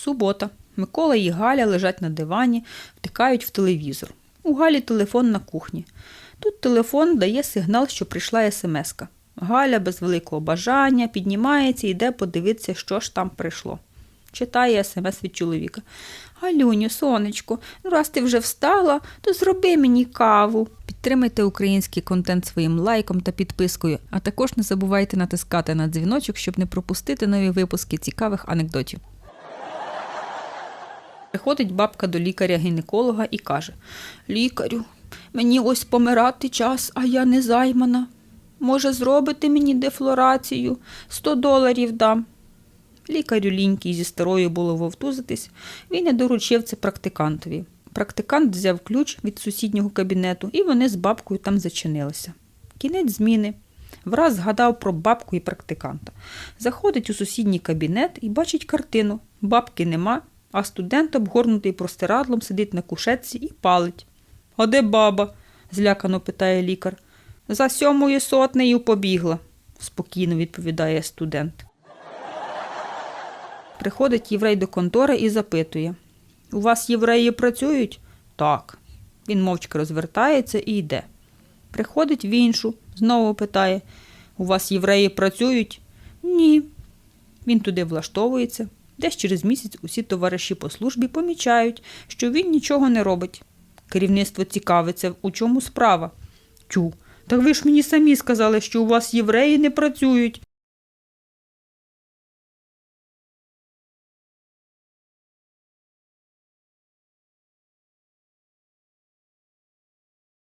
Субота. Микола і Галя лежать на дивані, втикають в телевізор. У Галі телефон на кухні. Тут телефон дає сигнал, що прийшла смска. Галя без великого бажання піднімається і йде подивитися, що ж там прийшло. Читає смс від чоловіка. Галюню, сонечко, ну раз ти вже встала, то зроби мені каву. Підтримайте український контент своїм лайком та підпискою, а також не забувайте натискати на дзвіночок, щоб не пропустити нові випуски цікавих анекдотів. Приходить бабка до лікаря-гінеколога і каже: Лікарю, мені ось помирати час, а я не займана. Може, зробити мені дефлорацію? 100 доларів дам. Лікарю лінький зі старою було вовтузитись, він не доручив це практикантові. Практикант взяв ключ від сусіднього кабінету, і вони з бабкою там зачинилися. Кінець зміни. Враз згадав про бабку і практиканта. Заходить у сусідній кабінет і бачить картину. Бабки нема, а студент, обгорнутий простирадлом, сидить на кушетці і палить. А де баба? злякано питає лікар. За сьомою сотнею побігла, спокійно відповідає студент. Приходить єврей до контори і запитує: У вас євреї працюють? Так. Він мовчки розвертається і йде. Приходить в іншу, знову питає: У вас євреї працюють? Ні. Він туди влаштовується. Десь через місяць усі товариші по службі помічають, що він нічого не робить. Керівництво цікавиться, у чому справа. Тю, так ви ж мені самі сказали, що у вас євреї не працюють.